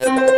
you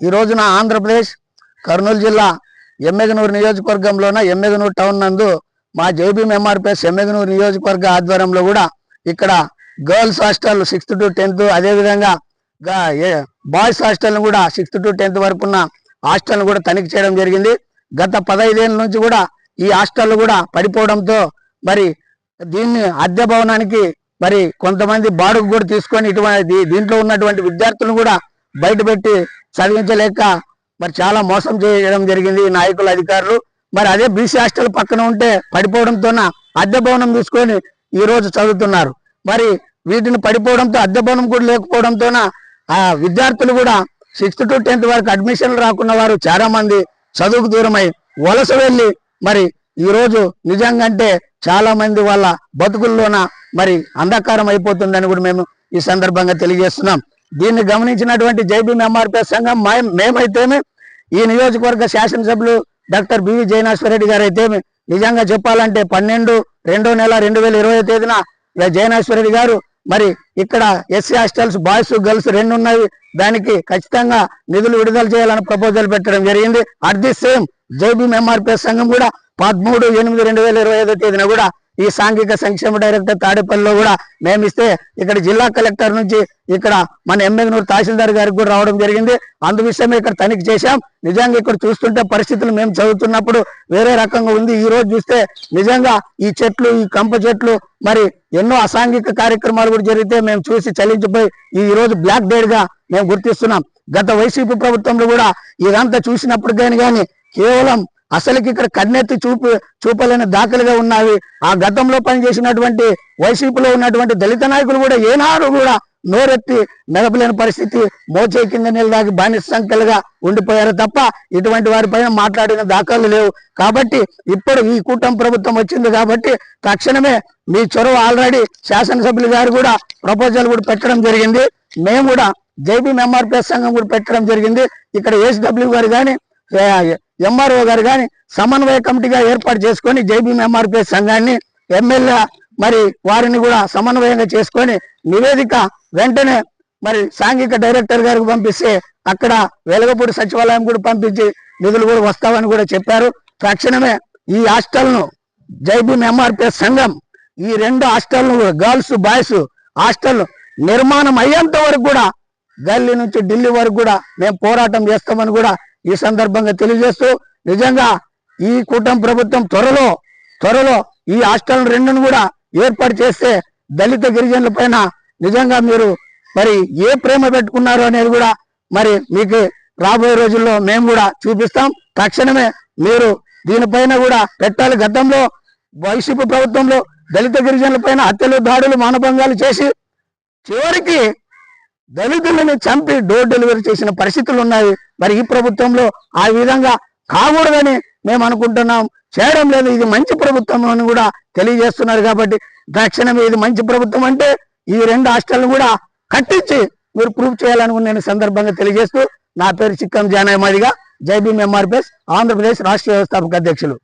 ఈ రోజున ఆంధ్రప్రదేశ్ కర్నూలు జిల్లా ఎమ్మెగనూరు నియోజకవర్గంలోన ఎమ్మెగనూరు టౌన్ నందు మా జేబీఎం ఎంఆర్పిఎస్ ఎమ్మెగనూరు నియోజకవర్గ ఆధ్వర్యంలో కూడా ఇక్కడ girls hostel sixth to tenth అదేవిధంగా బాయ్స్ హాస్టల్ను కూడా సిక్స్త్ టు టెన్త్ వరకు ఉన్న హాస్టల్ను కూడా తనిఖీ చేయడం జరిగింది. గత పదహైదేళ్ళ నుంచి కూడా ఈ హాస్టల్ కూడా పడిపోవడంతో మరి దీన్ని అద్దె భవనానికి మరి కొంతమంది బాడుగు కూడా తీసుకొని ఇటువంటి దీంట్లో ఉన్నటువంటి విద్యార్థులను కూడా బయటపెట్టి చదివించలేక మరి చాలా మోసం చేయడం జరిగింది నాయకులు నాయకుల అధికారులు. మరి అదే బీసీ హాస్టల్ పక్కన ఉంటే పడిపోవడంతోన అద్దె భవనం తీసుకొని ఈ రోజు చదువుతున్నారు. మరి వీటిని పడిపోవడంతో అద్దె భవనం కూడా లేకపోవడంతోన ఆ విద్యార్థులు కూడా సిక్స్త్ టు టెన్త్ వరకు అడ్మిషన్లు రాకున్న వారు చాలా మంది చదువుకు దూరమై వలస వెళ్ళి మరి ఈ రోజు నిజంగా అంటే చాలా మంది వాళ్ళ బతుకుల్లోన మరి అంధకారం అయిపోతుందని కూడా మేము ఈ సందర్భంగా తెలియజేస్తున్నాం. దీన్ని గమనించినటువంటి జైబీఎం ఎంఆర్పిఎస్ సంఘం మేమైతేమి ఈ నియోజకవర్గ శాసనసభ్యులు డాక్టర్ బివి జయనాశ్వరరెడ్డి గారు అయితే నిజంగా చెప్పాలంటే పన్నెండు రెండో నెల రెండు వేల ఇరవై తేదీన జయనాశ్వరరెడ్డి గారు మరి ఇక్కడ ఎస్సీ హాస్టల్స్ బాయ్స్ గర్ల్స్ రెండు ఉన్నాయి దానికి ఖచ్చితంగా నిధులు విడుదల చేయాలని ప్రపోజల్ పెట్టడం జరిగింది. అట్ ది సేమ్ జైబీఎం ఎంఆర్పిఎస్ సంఘం కూడా పదమూడు ఎనిమిది రెండు వేల ఇరవై ఐదో తేదీన కూడా ఈ సాంఘిక సంక్షేమ డైరెక్టర్ తాడేపల్లిలో కూడా మేము ఇస్తే ఇక్కడ జిల్లా కలెక్టర్ నుంచి ఇక్కడ మన ఎమ్మెగనూరు తహసీల్దార్ గారికి కూడా రావడం జరిగింది. అందు విషయమే ఇక్కడ తనిఖీ చేశాం. నిజంగా ఇక్కడ చూస్తుంటే పరిస్థితులు మేము చదువుతున్నప్పుడు వేరే రకంగా ఉంది. ఈ రోజు చూస్తే నిజంగా ఈ చెట్లు ఈ కంప చెట్లు మరి ఎన్నో అసాంఘిక కార్యక్రమాలు కూడా జరిగితే మేము చూసి చలించిపోయి ఈ రోజు బ్లాక్ డేడ్గా మేము గుర్తిస్తున్నాం. గత వైసీపీ ప్రభుత్వంలో కూడా ఇదంతా చూసినప్పుడు కానీ కానీ కేవలం అసలుకి ఇక్కడ కన్నెత్తి చూపు చూపలేని దాఖలుగా ఉన్నవి. ఆ గతంలో పనిచేసినటువంటి వైసీపీలో ఉన్నటువంటి దళిత నాయకులు కూడా ఏనాడు కూడా నోరెత్తి మెదపలేని పరిస్థితి మోచే కింద నిలదాకి బానిస సంఖ్యలుగా ఉండిపోయారు తప్ప ఇటువంటి వారిపైన మాట్లాడిన దాఖలు లేవు. కాబట్టి ఇప్పుడు ఈ కూటమి ప్రభుత్వం వచ్చింది కాబట్టి తక్షణమే మీ చొరవ ఆల్రెడీ శాసనసభ్యులు గారు కూడా ప్రపోజల్ కూడా పెట్టడం జరిగింది. మేము కూడా జైబీఎం ఎంఆర్పిఎస్ సంఘం కూడా పెట్టడం జరిగింది. ఇక్కడ ఏసీడబ్ల్యూ గారు కానీ ఎంఆర్ఓ గారు కానీ సమన్వయ కమిటీగా ఏర్పాటు చేసుకొని జైబీఎం ఎంఆర్పిఎస్ సంఘాన్ని ఎమ్మెల్యే మరి వారిని కూడా సమన్వయంగా చేసుకొని నివేదిక వెంటనే మరి సాంఘిక డైరెక్టర్ గారికి పంపిస్తే అక్కడ వెలగపూడి సచివాలయం కూడా పంపించి నిధులు కూడా వస్తామని కూడా చెప్పారు. తక్షణమే ఈ హాస్టల్ను జైబీఎం ఎంఆర్పిఎస్ సంఘం ఈ రెండు హాస్టల్ను గర్ల్స్ బాయ్స్ హాస్టల్ నిర్మాణం అయ్యేంత వరకు కూడా గల్లీ నుంచి ఢిల్లీ వరకు కూడా మేము పోరాటం చేస్తామని కూడా ఈ సందర్భంగా తెలియజేస్తూ నిజంగా ఈ కూటమి ప్రభుత్వం త్వరలో త్వరలో ఈ హాస్టల్ రెండును కూడా ఏర్పాటు చేస్తే దళిత గిరిజనుల పైన నిజంగా మీరు మరి ఏ ప్రేమ పెట్టుకున్నారు అనేది కూడా మరి మీకు రాబోయే రోజుల్లో మేము కూడా చూపిస్తాం. తక్షణమే మీరు దీనిపైన కూడా పెట్టాలి గతంలో. వైసీపీ ప్రభుత్వంలో దళిత గిరిజనుల పైన హత్యలు దాడులు మానభంగాలు చేసి చివరికి దళితులను చంపి డోర్ డెలివరీ చేసిన పరిస్థితులు ఉన్నాయి. మరి ఈ ప్రభుత్వంలో ఆ విధంగా కాకూడదని మేము అనుకుంటున్నాం. చేయడం లేదు. ఇది మంచి ప్రభుత్వం అని కూడా తెలియజేస్తున్నారు కాబట్టి తక్షణమే ఇది మంచి ప్రభుత్వం అంటే ఈ రెండు హాస్టల్ని కూడా కట్టించి మీరు ప్రూవ్ చేయాలని నేను సందర్భంగా తెలియజేస్తూ నా పేరు చిక్కం జానయ్య జైబీ ఎంఆర్పిఎస్ ఆంధ్రప్రదేశ్ రాష్ట్ర వ్యవస్థాపక అధ్యక్షులు.